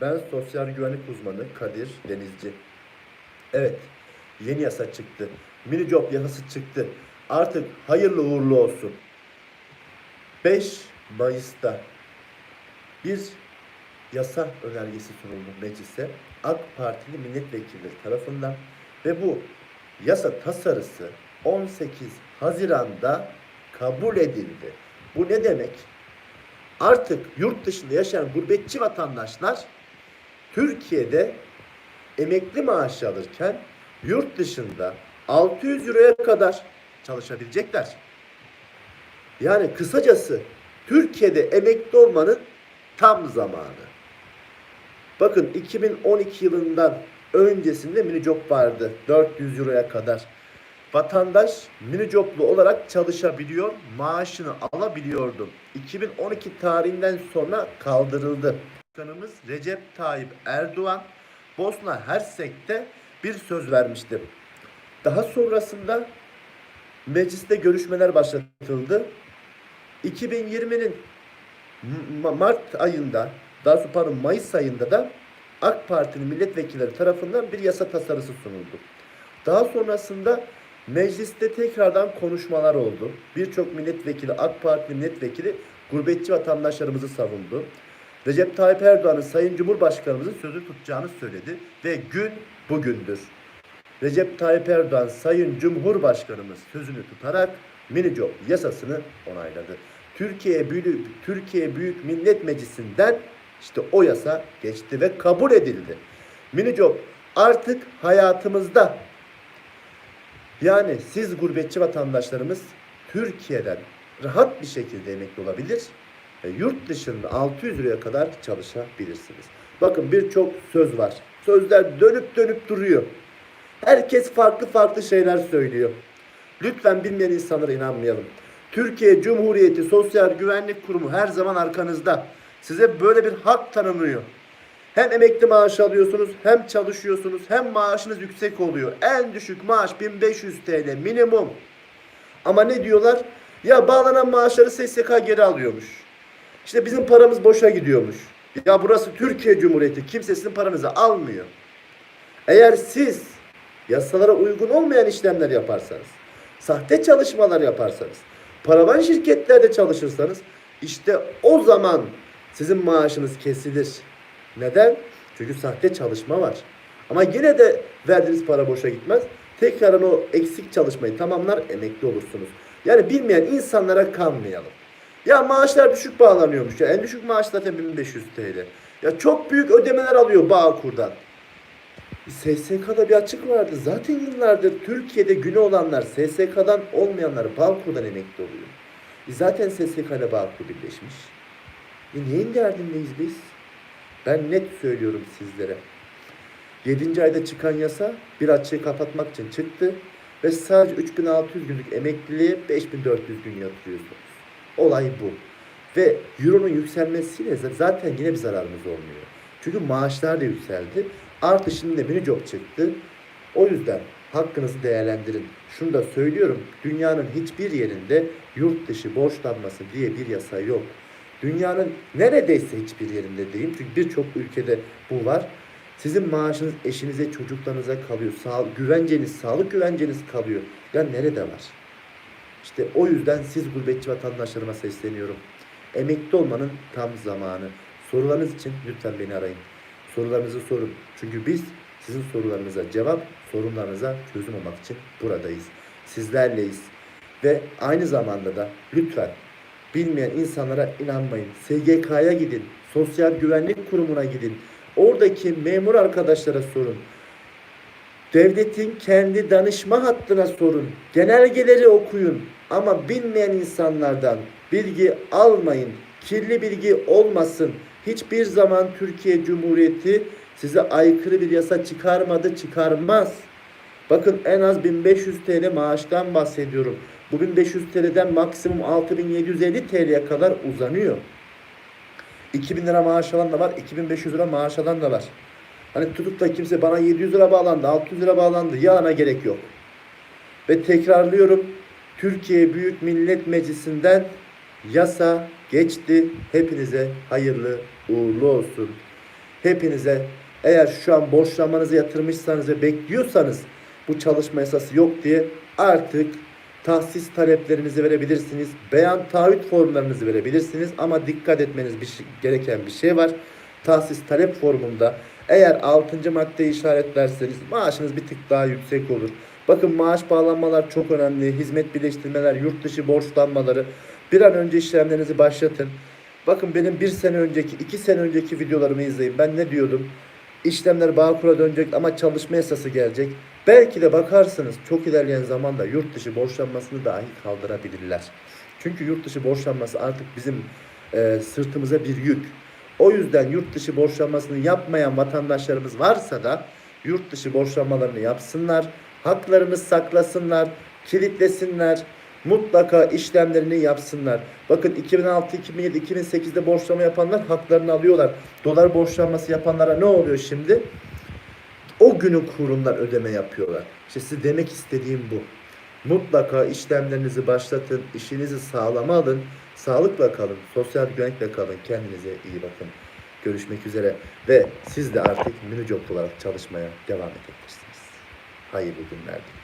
Ben sosyal güvenlik uzmanı Kadir Denizci. Evet, yeni yasa çıktı. Mini job yasası çıktı. Artık hayırlı uğurlu olsun. 5 Mayıs'ta bir yasa önergesi sunuldu meclise. AK Partili milletvekilleri tarafından ve bu yasa tasarısı 18 Haziran'da kabul edildi. Bu ne demek? Artık yurt dışında yaşayan gurbetçi vatandaşlar Türkiye'de emekli maaşı alırken yurt dışında 600 euroya kadar çalışabilecekler. Yani kısacası Türkiye'de emekli olmanın tam zamanı. Bakın 2012 yılından öncesinde minijob vardı 400 euroya kadar. Vatandaş minijoblu olarak çalışabiliyor, maaşını alabiliyordu. 2012 tarihinden sonra kaldırıldı. Başkanımız Recep Tayyip Erdoğan Bosna Hersek'te bir söz vermişti. Daha sonrasında mecliste görüşmeler başlatıldı. 2020'nin M- Mart ayında, daha sonra pardon Mayıs ayında da AK Parti'nin milletvekilleri tarafından bir yasa tasarısı sunuldu. Daha sonrasında mecliste tekrardan konuşmalar oldu. Birçok milletvekili, AK Parti milletvekili gurbetçi vatandaşlarımızı savundu. Recep Tayyip Erdoğan'ın Sayın Cumhurbaşkanımızın sözü tutacağını söyledi ve gün bugündür. Recep Tayyip Erdoğan Sayın Cumhurbaşkanımız sözünü tutarak minijob yasasını onayladı. Türkiye Büyük, Türkiye Büyük Millet Meclisi'nden işte o yasa geçti ve kabul edildi. Minijob artık hayatımızda. Yani siz gurbetçi vatandaşlarımız Türkiye'den rahat bir şekilde emekli olabilir. Ve Yurt dışında 600 liraya kadar çalışabilirsiniz. Bakın birçok söz var. Sözler dönüp dönüp duruyor. Herkes farklı farklı şeyler söylüyor. Lütfen bilmeyen insanlara inanmayalım. Türkiye Cumhuriyeti Sosyal Güvenlik Kurumu her zaman arkanızda. Size böyle bir hak tanınıyor. Hem emekli maaşı alıyorsunuz, hem çalışıyorsunuz, hem maaşınız yüksek oluyor. En düşük maaş 1500 TL minimum. Ama ne diyorlar? Ya bağlanan maaşları SSK geri alıyormuş. İşte bizim paramız boşa gidiyormuş. Ya burası Türkiye Cumhuriyeti. Kimse sizin paranızı almıyor. Eğer siz yasalara uygun olmayan işlemler yaparsanız, sahte çalışmalar yaparsanız, paravan şirketlerde çalışırsanız işte o zaman sizin maaşınız kesilir. Neden? Çünkü sahte çalışma var. Ama yine de verdiğiniz para boşa gitmez. Tekrardan o eksik çalışmayı tamamlar emekli olursunuz. Yani bilmeyen insanlara kanmayalım. Ya maaşlar düşük bağlanıyormuş ya. En düşük maaş zaten 1500 TL. Ya çok büyük ödemeler alıyor Bağkur'dan. SSK'da bir açık vardı. Zaten yıllardır Türkiye'de günü olanlar SSK'dan olmayanlar Bağkur'dan emekli oluyor. E zaten SSK ile Bağkur birleşmiş. E neyin derdindeyiz biz? Ben net söylüyorum sizlere. 7. ayda çıkan yasa bir açığı kapatmak için çıktı ve sadece 3600 günlük emekliliğe 5400 gün yatırıyorsunuz. Olay bu. Ve euronun yükselmesiyle zaten yine bir zararımız olmuyor. Çünkü maaşlar da yükseldi. Artı şimdi mini job çıktı. O yüzden hakkınızı değerlendirin. Şunu da söylüyorum. Dünyanın hiçbir yerinde yurt dışı borçlanması diye bir yasa yok. Dünyanın neredeyse hiçbir yerinde değil. Çünkü birçok ülkede bu var. Sizin maaşınız eşinize, çocuklarınıza kalıyor. Sağ, güvenceniz, sağlık güvenceniz kalıyor. Ya nerede var? İşte o yüzden siz gurbetçi vatandaşlarıma sesleniyorum. Emekli olmanın tam zamanı. Sorularınız için lütfen beni arayın. Sorularınızı sorun. Çünkü biz sizin sorularınıza cevap, sorunlarınıza çözüm olmak için buradayız. Sizlerleyiz. Ve aynı zamanda da lütfen bilmeyen insanlara inanmayın. SGK'ya gidin. Sosyal Güvenlik Kurumu'na gidin. Oradaki memur arkadaşlara sorun. Devletin kendi danışma hattına sorun. Genelgeleri okuyun. Ama bilmeyen insanlardan bilgi almayın. Kirli bilgi olmasın. Hiçbir zaman Türkiye Cumhuriyeti size aykırı bir yasa çıkarmadı, çıkarmaz. Bakın en az 1500 TL maaştan bahsediyorum. Bu 1500 TL'den maksimum 6750 TL'ye kadar uzanıyor. 2000 lira maaş alan da var, 2500 lira maaş alan da var. Hani tutup da kimse bana 700 lira bağlandı, 600 lira bağlandı. Yalana gerek yok. Ve tekrarlıyorum. Türkiye Büyük Millet Meclisi'nden yasa geçti. Hepinize hayırlı uğurlu olsun. Hepinize eğer şu an borçlanmanızı yatırmışsanız ve bekliyorsanız bu çalışma yasası yok diye artık tahsis taleplerinizi verebilirsiniz. Beyan taahhüt formlarınızı verebilirsiniz ama dikkat etmeniz bir şey- gereken bir şey var. Tahsis talep formunda eğer 6. maddeyi işaretlerseniz maaşınız bir tık daha yüksek olur. Bakın maaş bağlanmalar çok önemli. Hizmet birleştirmeler, yurt dışı borçlanmaları. Bir an önce işlemlerinizi başlatın. Bakın benim bir sene önceki, iki sene önceki videolarımı izleyin. Ben ne diyordum? İşlemler Bağkur'a dönecek ama çalışma yasası gelecek. Belki de bakarsınız çok ilerleyen zamanda yurt dışı borçlanmasını dahi kaldırabilirler. Çünkü yurt dışı borçlanması artık bizim e, sırtımıza bir yük. O yüzden yurt dışı borçlanmasını yapmayan vatandaşlarımız varsa da yurt dışı borçlanmalarını yapsınlar. Haklarını saklasınlar, kilitlesinler. Mutlaka işlemlerini yapsınlar. Bakın 2006, 2007, 2008'de borçlama yapanlar haklarını alıyorlar. Dolar borçlanması yapanlara ne oluyor şimdi? O günün kurundan ödeme yapıyorlar. İşte size demek istediğim bu. Mutlaka işlemlerinizi başlatın, işinizi sağlama alın, sağlıkla kalın, sosyal güvenlikle kalın, kendinize iyi bakın. Görüşmek üzere ve siz de artık minijob olarak çalışmaya devam edebilirsiniz. Hayırlı günler dilerim.